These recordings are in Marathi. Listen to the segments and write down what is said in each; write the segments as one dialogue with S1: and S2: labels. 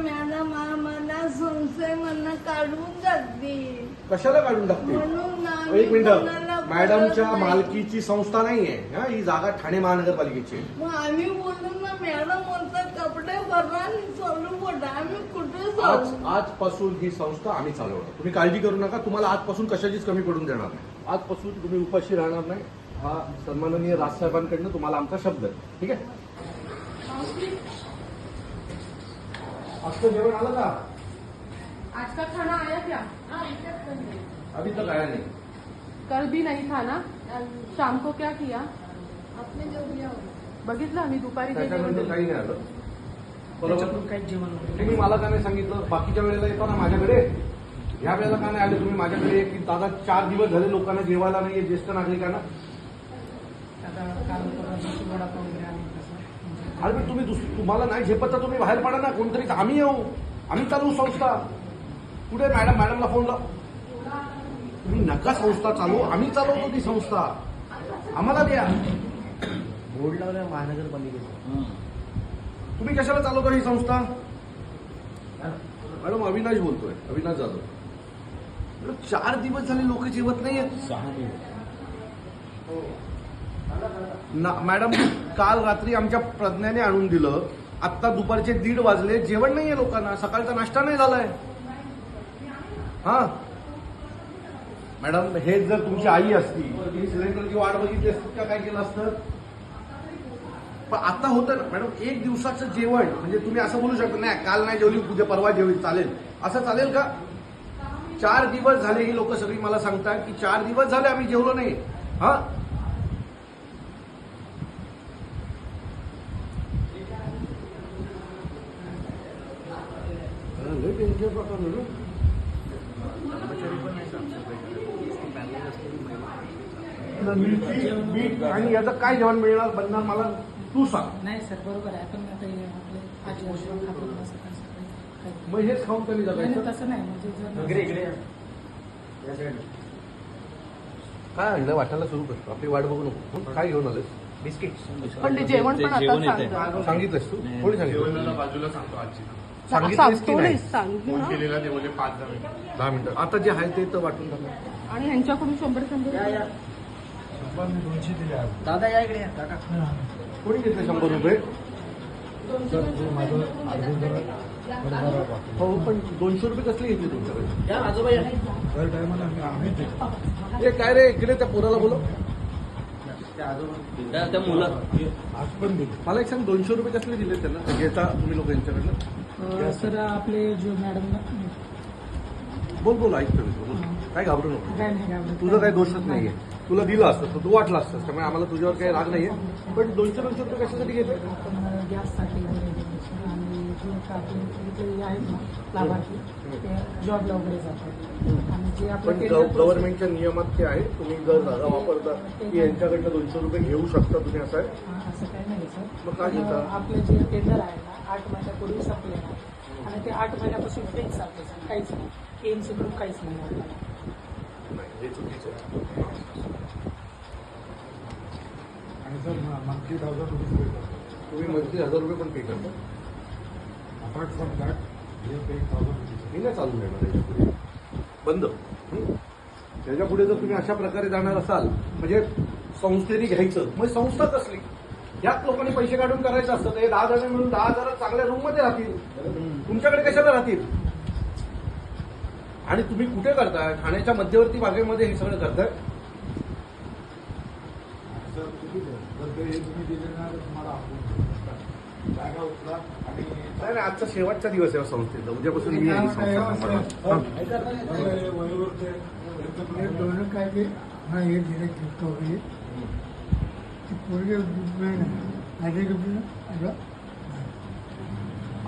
S1: मॅडम आम्हाला संस्थेमधनं काढून टाकतील
S2: कशाला काढून टाकते?
S1: म्हणून आम्ही
S2: एक मिनिट. मॅडमच्या
S1: नाही.
S2: मालकीची संस्था नाहीये हा? ही जागा ठाणे महानगरपालिकेची आहे.
S1: मग आम्ही बोललो ना मॅडम म्हणतात कपडे भरा आणि चालू पडा आम्ही कुठे
S2: आज आजपासून ही संस्था आम्ही चालवणार. तुम्ही काळजी करू नका तुम्हाला आजपासून कशाचीच कमी पडून देणार नाही. आजपासून तुम्ही उपाशी राहणार नाही. हा सन्माननीय राजसाहेबांकडनं तुम्हाला आमचा शब्द आहे. ठीक आहे? आजचं जेवण आलं का?
S3: आज का? खाना आया क्या
S2: अभी तक आया नाही.
S3: कल भी नहीं था ना? शाम को क्या किया?
S1: आपने जो दिया होगा.
S3: बघितलं आम्ही दुपारी जे जेवण
S2: त्याच्यानंतर
S3: दिलं.
S2: काही नाही आलं. बरोबर? तुम्ही मला का नाही सांगितलं? बाकीच्या वेळेला येतो ना माझ्याकडे. या वेळेला का नाही आले? तुम्ही माझ्याकडे की दादा चार दिवस झाले लोकांना जेवायला नाहीये ज्येष्ठ नागरिकांना. अरे पण तुम्ही तुम्हाला नाही झेपत तर तुम्ही बाहेर पडा ना कोणतरी आम्ही येऊ. आम्ही चालवू संस्था. कुठे मॅडम मॅडमला फोन लाव. तुम्ही नका संस्था चालू आम्ही चालवतो ती संस्था. आम्हाला द्या.
S4: बोर्ड लावलाय महानगरपालिकेचा.
S2: तुम्ही कशाला चालवता ही संस्था? मॅडम अविनाश बोलतोय. अविनाश जाधव. मॅडम, चार दिवस झाले लोक जेवत नाहीयेत. ना मॅडम काल रात्री आमच्या प्रज्ञाने आणून दिलं. आत्ता दुपारचे दीड वाजले. जेवण नाहीये लोकांना. सकाळचा नाश्ता नाही झालाय. हा? मॅडम हे जर तुमची आई असती सिलेंडरची वाट बघितली असती का? काय केलं असतं? पण आता होतं ना मॅडम एक दिवसाचं जेवण म्हणजे तुम्ही असं बोलू शकता नाही काल नाही जेवली उद्या परवा जेवली चालेल. असं चालेल का? चार दिवस झाले ही लोक सगळी मला सांगतात की चार दिवस झाले आम्ही जेवलो नाही. हा? आणि याचं काय जेवण मिळणार? बनणार मला तू सांग.
S5: नाही सर बरोबर आहे. आपण आता हे आपले आजी खातो.
S2: मग हेच खाऊन
S5: नाही,
S2: जगायचं?
S5: तसं नाही. म्हणजे जर
S4: इकडे इकडे या. या side.
S2: काय आणलं वाटायला सुरू कर. आपली वाट बघू नको. काय घेऊन आलेस?
S4: बिस्किट.
S3: पण ते जेवण पण आता सांगतो
S2: सांगितलंस तू? कोणी सांगितलं
S6: जेवणाला बाजूला सांगतो आजी.
S2: सांगितलंस की नाही.
S3: सांगू ना
S6: केलेला ते बोलले पाच जण
S2: दहा मिनिटं. आता जे आहे ते तर वाटून टाका.
S3: आणि ह्यांच्याकडून शंभर शंभर
S4: दादा या इकडे या. काका.
S2: कोणी घेतले शंभर रुपये? हो पण दोनशे रुपये कसले घेतले तुमच्याकडे?
S4: या आजोबा या.
S2: हे काय रे? इकडे त्या पोराला बोलो
S4: त्या आजोबा त्या मुलं
S2: मला एक सांग दोनशे रुपये कसले दिले त्यांना घेता तुम्ही लोक यांच्याकडनं?
S5: सर आपले जो मॅडम
S2: बोल बोल ऐकतो मी बोल. काय घाबरू नको. तुझं काही दोषच नाहीये. तुला दिलं असतं तर तू वाटलं असतं त्यामुळे आम्हाला तुझ्यावर काही राग नाहीये. पण दोनशे दोनशे रुपये कशासाठी घेतले
S5: आपण गॅससाठी वगैरे देतो सर. आणि जे आपले आहेत ना लाभार्थी ते जॉबला वगैरे जातात. आणि जे आपलं
S2: पण
S5: tender
S2: गव्हर्नमेंटच्या नियमात ते आहे. तुम्ही जर जागा वापरता की यांच्याकडनं दोनशे रुपये घेऊ शकता तुम्ही असं आहे?
S5: हा, असं काही नाही
S2: मग
S5: सर.
S2: काय घेता?
S5: पण आपले जे टेंडर आहे ना आठ महिन्यापूर्वी संपले ना आणि ते आठ महिन्यापासून फिक्स चालते सर. काहीच नाही. एमसी कडून काहीच नाही आपल्याला
S2: नाही हे चुकीचं आहे.
S6: आणि सर मंथली थाउजंड रुपीज
S2: तुम्ही मंथली हजार रुपये पण पे करता.
S6: अपार्ट फ्रॉम दॅट
S2: नाही चालू देणार याच्यापुढे बंद? त्याच्या पुढे जर तुम्ही अशा प्रकारे जाणार असाल म्हणजे संस्थेने घ्यायचं मग संस्था कसली? याच लोकांनी पैसे काढून करायचं असतं तर हे दहा जण मिळून दहा हजार चांगल्या रूममध्ये राहतील. तुमच्याकडे कशाला राहतील? आणि तुम्ही कुठे करताय? ठाण्याच्या मध्यवर्ती भागेमध्ये हे सगळं करताय?
S6: सर चुकीचं आहे जर ते हे तुम्ही दिले ना तर तुम्हाला आपण जागा उचला आणि
S2: नाही नाही, आजचा शेवटचा दिवस आहे संस्थेचा. उद्यापासून मी आहे ही संस्था सांभाळणार. हं.
S6: वहीवर ते
S7: दोन काय ते हा हे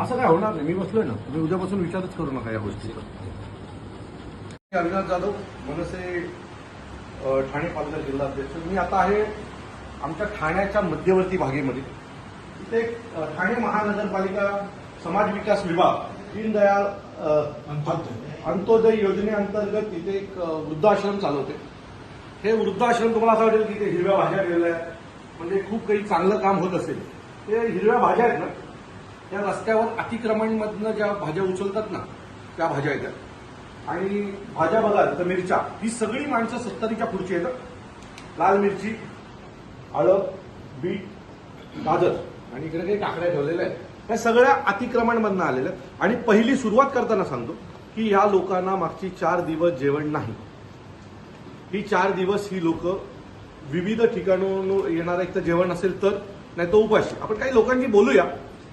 S2: असं काय होणार नाही. मी बसलोय ना. तुम्ही उद्यापासून विचारच करू नका या गोष्टीचा. अविनाश जाधव मनसे अ, ठाणे पालघर जिल्हा अध्यक्ष. मी आता आहे आमच्या ठाण्याच्या मध्यवर्ती भागेमध्ये. इथे ठाणे महानगरपालिका समाज विकास विभाग दीनदयाळ अंत्योदय. योजनेअंतर्गत इथे एक वृद्धाश्रम चालवते. हे वृद्धाश्रम तुम्हाला असं वाटेल की इथे हिरव्या भाज्या ठेवल्या आहेत म्हणजे खूप काही चांगलं काम होत असेल. ते हिरव्या भाज्या आहेत ना त्या रस्त्यावर अतिक्रमणमधनं ज्या भाज्या उचलतात ना त्या भाज्या येतात. आणि भाज्या बघाल तर मिरच्या. ही सगळी माणसं सत्तरीच्या पुढची येतात. लाल मिरची आळं बीट गाजर. आणि इकडे काही काकड्या ठेवलेल्या आहेत. ह्या सगळ्या अतिक्रमणमधनं आलेल्या आणि पहिली सुरुवात करताना सांगतो की ह्या लोकांना मागची चार दिवस जेवण नाही. ही चार दिवस ही लोक विविध ठिकाणून येणारं एक तर जेवण असेल तर नाही तर उपाशी. आपण काही लोकांशी बोलूया.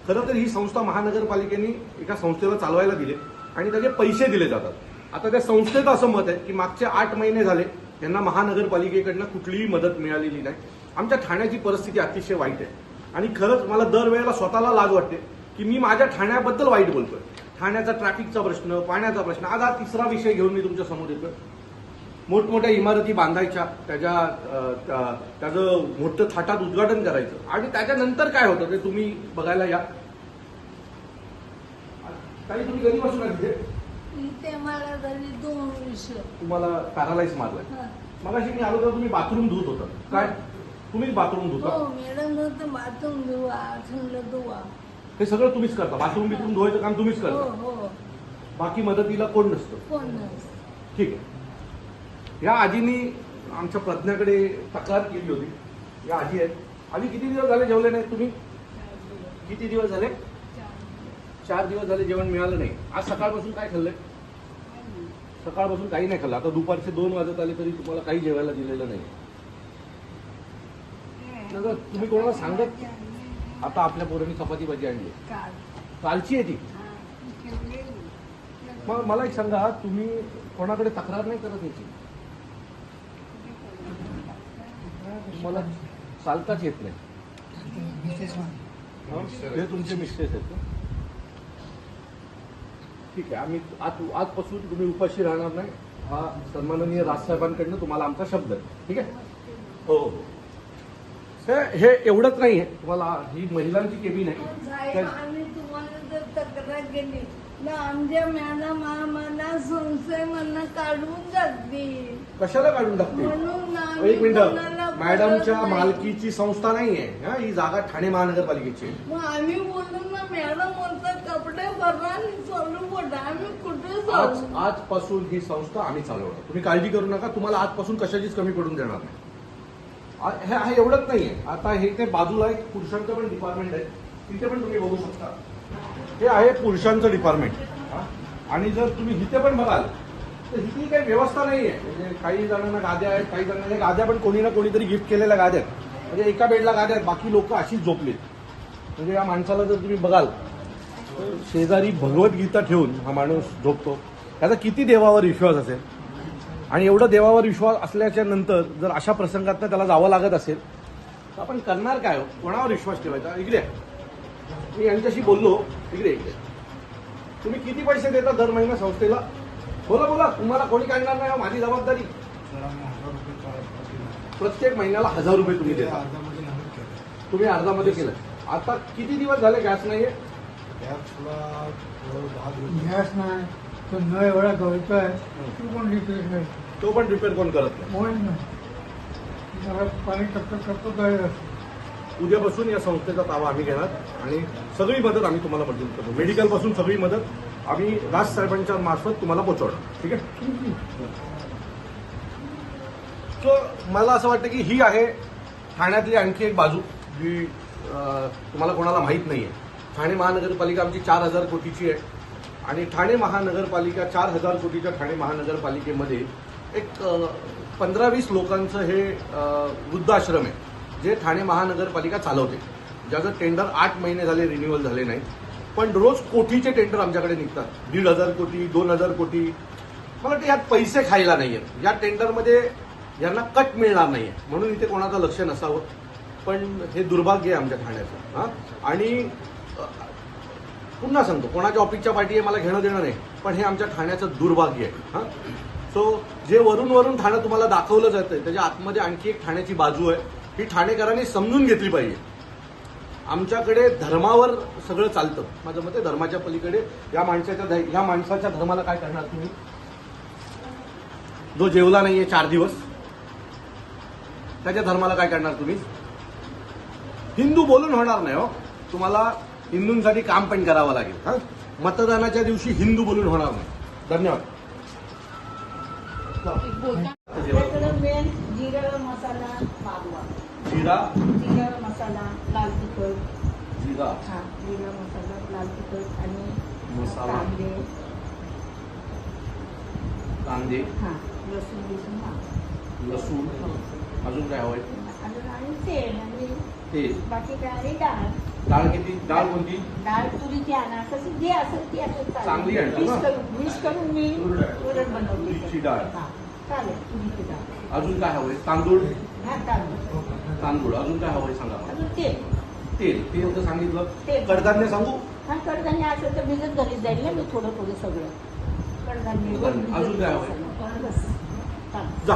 S2: खरं तर ही संस्था महानगरपालिकेने एका संस्थेला चालवायला दिले आणि त्याचे पैसे दिले जातात. आता त्या संस्थेचं असं मत आहे की मागचे आठ महिने झाले यांना महानगरपालिकेकडनं कुठलीही मदत मिळालेली नाही. आमच्या ठाण्याची परिस्थिती अतिशय वाईट आहे. आणि खरंच मला दरवेळेला स्वतःला लाज वाटते की मी माझ्या ठाण्याबद्दल वाईट बोलतोय. ठाण्याचा ट्रॅफिकचा प्रश्न पाण्याचा प्रश्न आज हा तिसरा विषय घेऊन मी तुमच्यासमोर येतोय. मोठमोठ्या इमारती बांधायच्या त्याच्या त्याचं मोठं थाटात उद्घाटन करायचं. आणि त्याच्यानंतर काय होतं ते तुम्ही बघायला या. काही तुम्ही तिथे
S1: मला दोन वर्ष
S2: तुम्हाला पॅरालाइज मारलाय.
S1: हा.
S2: मगाशी मी आलो तर तुम्ही बाथरूम धुत होता. काय? तुम्हीच बाथरूम धुता.
S1: हो मॅडम तर बाथरूम धुवा थंड धुवा.
S2: हे सगळं तुम्हीच करता. बाथरूम बिथरूम धुवायचं काम तुम्हीच
S1: हो
S2: करता.
S1: हो
S2: बाकी मदतीला कोण नसतं?
S1: कोण नसतं.
S2: ठीक आहे. या आजीनी आमच्या प्रज्ञाकडे तक्रार केली होती. या आजी आहेत. आजी किती दिवस झाले जेवले नाही तुम्ही? किती दिवस झाले? चार दिवस झाले जेवण मिळालं नाही. आज सकाळपासून काय खाल्लंय? सकाळपासून काही नाही खाल्लं. आता दुपारचे दोन वाजत आले तरी तुम्हाला काही जेवायला दिलेलं नाही. तुम्ही कोणाला सांगत? आता आपल्या पोरांनी चपाती भाजी आणली.
S1: काल.
S2: कालची आहे ती.
S1: हा.
S2: मग मला एक सांगा तुम्ही कोणाकडे तक्रार नाही करत याची? मला चालताच येत नाही. हे? तुमचे मिस्टेक आहेत का? ठीक आहे आम्ही आज आजपासून तुम्ही उपाशी राहणार नाही. हा सन्माननीय राजसाहेबांकडनं तुम्हाला आमचा शब्द आहे. ठीक आहे? हो हो. हे- हे एवढंच नाही आहे तुम्हाला ही महिलांची केबिन आहे
S1: आम्ही तुम्हाला जर तक्रार केली ना आमच्या मॅडम आम्हाला संस्थेमधनं काढून
S2: कशाला काढून टाकते
S1: म्हणून
S2: एक मिनिट. मॅडमच्या
S1: नाही.
S2: मालकीची संस्था नाहीये. हा, ही जागा ठाणे महानगरपालिकेची आहे.
S1: मग आम्ही बोललो ना मॅडम म्हणतात कपडे भरा आणि पडा आम्ही कुठे
S2: आज आजपासून ही संस्था आम्ही चालवणार. तुम्ही काळजी करू नका. तुम्हाला आजपासून कशाचीच कमी पडून देणार नाही. हे एवढंच नाहीये. आता हे ते बाजूला एक पुरुषांचं पण डिपार्टमेंट आहे. तिथे पण तुम्ही बघू शकता. हे आहे पुरुषांचं डिपार्टमेंट आणि जर तुम्ही इथे पण बघाल तर इथे काही व्यवस्था नाहीये. म्हणजे काही जणांना गाद्या आहेत काही जणांना गाद्या पण कोणी ना कोणीतरी गिफ्ट केलेल्या गाद्या आहेत. म्हणजे एका बेडला गाद्या आहेत बाकी लोक अशीच झोपलीत. म्हणजे या माणसाला जर तुम्ही बघाल शेजारी भगवद्गीता ठेवून हा माणूस झोपतो. त्याचा किती देवावर विश्वास असेल? आणि एवढं देवावर विश्वास असल्याच्या नंतर जर अशा प्रसंगात त्याला जावं लागत असेल तर आपण करणार काय हो? कोणावर विश्वास ठेवायचा? इकडे. मी यांच्याशी बोललो. इकडे इकडे. तुम्ही किती पैसे देता दर महिना संस्थेला? बोला बोला. तुम्हाला कोणी काढणार नाही हो, माझी जबाबदारी. प्रत्येक महिन्याला हजार रुपये तुम्ही देता. तुम्ही अर्धामध्ये केलं. आता किती दिवस झाले गॅस नाहीये?
S7: गॅस नाही तो नळ एवढा गळतोय तो रिपेअर नाही
S2: तो पण रिपेअर कोण करत नाही.
S7: होईल नाही जरा पाणी
S2: उद्यापासून या संस्थेचा ताबा आम्ही घेणार आणि सगळी मदत आम्ही तुम्हाला मदत करतो. मेडिकलपासून सगळी मदत आम्ही राज साहेबांच्या मार्फत तुम्हाला पोहोचवणार ठीक आहे? सो मला असं वाटतं की ही आहे ठाण्यातली आणखी एक बाजू जी तुम्हाला कोणाला माहीत नाही आहे ठाणे महानगरपालिका आमची चार हजार कोटीची आहे. आणि ठाणे महानगरपालिका चार हजार कोटीच्या ठाणे महानगरपालिकेमध्ये एक पंधरा वीस लोकांचं हे वृद्धाश्रम आहे जे ठाणे महानगरपालिका चालवते. ज्याचं टेंडर आठ महिने झाले रिन्युअल झाले नाही पण रोज कोटीचे टेंडर आमच्याकडे निघतात. दीड हजार कोटी दोन हजार कोटी. मला वाटतं यात पैसे खायला नाही आहेत या टेंडरमध्ये यांना कट मिळणार नाही आहे म्हणून इथे कोणाचं लक्ष नसावं. पण हे दुर्भाग्य आहे आमच्या ठाण्याचं. हां? आणि पुन्हा सांगतो कोणाच्या ऑफिसच्या पाठी आहे मला घेणं देणं नाही. पण हे आमच्या ठाण्याचं दुर्भाग्य आहे. हां? सो जे वरून वरून ठाणं तुम्हाला दाखवलं जातं त्याच्या आतमध्ये आणखी एक ठाण्याची बाजू आहे. ही ठाणेकरांनी समजून घेतली पाहिजे. आमच्याकडे धर्मावर सगळं चालतं. माझं मते धर्माच्या पलीकडे. या माणसाच्या या माणसाच्या धर्माला काय करणार तुम्ही? जो जेवला नाहीये चार दिवस त्याच्या धर्माला काय करणार तुम्ही? हिंदू बोलून होणार नाही हो. तुम्हाला हिंदूंसाठी काम पण करावं लागेल. हां? मतदानाच्या दिवशी हिंदू बोलून होणार नाही. धन्यवाद.
S8: त्याच्याकडं मेन जिरं मसाला मागवा
S2: जिरा
S8: जिरं मसाला लाल तिखट
S2: जिरा
S8: हा जिरा मसाला लाल तिखट आणि
S2: मसाला.
S8: कांदे
S2: कांदे
S8: हा लसूण बिसून मागवा
S2: लसूण अजून काय हवंय
S8: अजून आणि तेल आणि
S2: तेल
S8: बाकी काय आणि डाळ
S2: डाळ किती? डाळ कोणती?
S8: डाळ तुरीची आणा कसं जे असेल ती असं
S2: चांगली आणता
S8: मिक्स? करून मिक्स करून मी
S2: तुरीची डाळ.
S8: हा चालेल तुरीची डाळ.
S2: अजून काय हवंय? तांदूळ?
S8: हा तांदूळ.
S2: तांदूळ. अजून काय हवंय सांगा मला?
S8: अजून तेल.
S2: तेल. तेल तर सांगितलं.
S8: तेल.
S2: कडधान्य सांगू?
S8: हा कडधान्य असेल तर भिजत घरीच जाईल ना मी थोडं थोडं सगळं. कडधान्य.
S2: कडधान्य. अजून काय हवंय?
S8: बस. चालेल.
S2: जा.